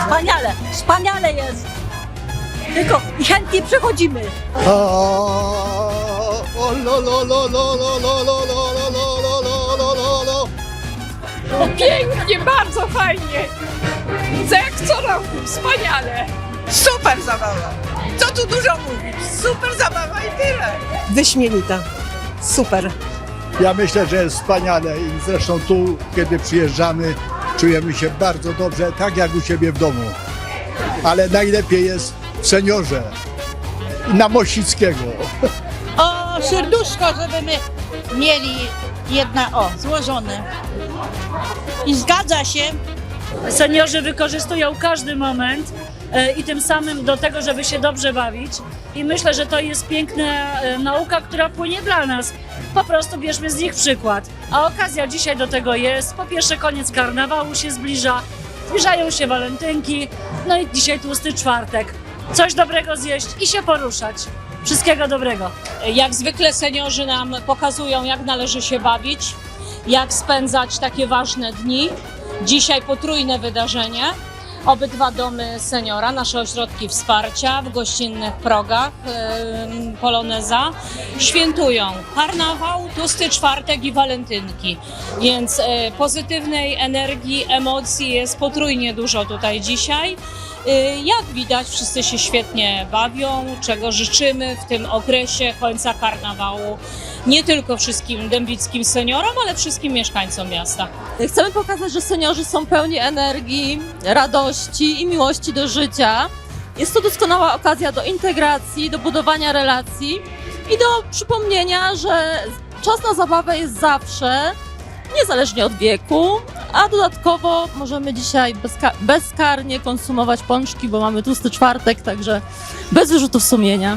Wspaniale, wspaniale jest. Tylko i chętnie przechodzimy. No pięknie, bardzo fajnie. Co jak co roku, wspaniale. Super zabawa. Co tu dużo mówić? Super zabawa i tyle. Wyśmienita. Super. Ja myślę, że jest wspaniale i zresztą tu, kiedy przyjeżdżamy, czujemy się bardzo dobrze, tak jak u siebie w domu. Ale najlepiej jest w seniorze na Mościckiego. O, serduszko, żeby my mieli jedna, o, złożone. I zgadza się, Seniorzy wykorzystują każdy moment i tym samym do tego, żeby się dobrze bawić. I myślę, że to jest piękna e, nauka, która płynie dla nas. Po prostu bierzmy z nich przykład. A okazja dzisiaj do tego jest. Po pierwsze, koniec karnawału się zbliża, zbliżają się walentynki, no i dzisiaj tłusty czwartek. Coś dobrego zjeść i się poruszać. Wszystkiego dobrego. Jak zwykle seniorzy nam pokazują, jak należy się bawić, jak spędzać takie ważne dni. Dzisiaj potrójne wydarzenie. Obydwa domy seniora, nasze ośrodki wsparcia w gościnnych progach Poloneza świętują karnawał, tłusty czwartek i walentynki. Więc e, pozytywnej energii, emocji jest potrójnie dużo tutaj dzisiaj. Y, Jak widać, wszyscy się świetnie bawią, czego życzymy w tym okresie końca karnawału. Nie tylko wszystkim dębickim seniorom, ale wszystkim mieszkańcom miasta. Chcemy pokazać, że seniorzy są pełni energii, radości i miłości do życia. Jest to doskonała okazja do integracji, do budowania relacji i do przypomnienia, że czas na zabawę jest zawsze, niezależnie od wieku, a dodatkowo możemy dzisiaj bezka- bezkarnie konsumować pączki, bo mamy tłusty czwartek, także bez wyrzutów sumienia.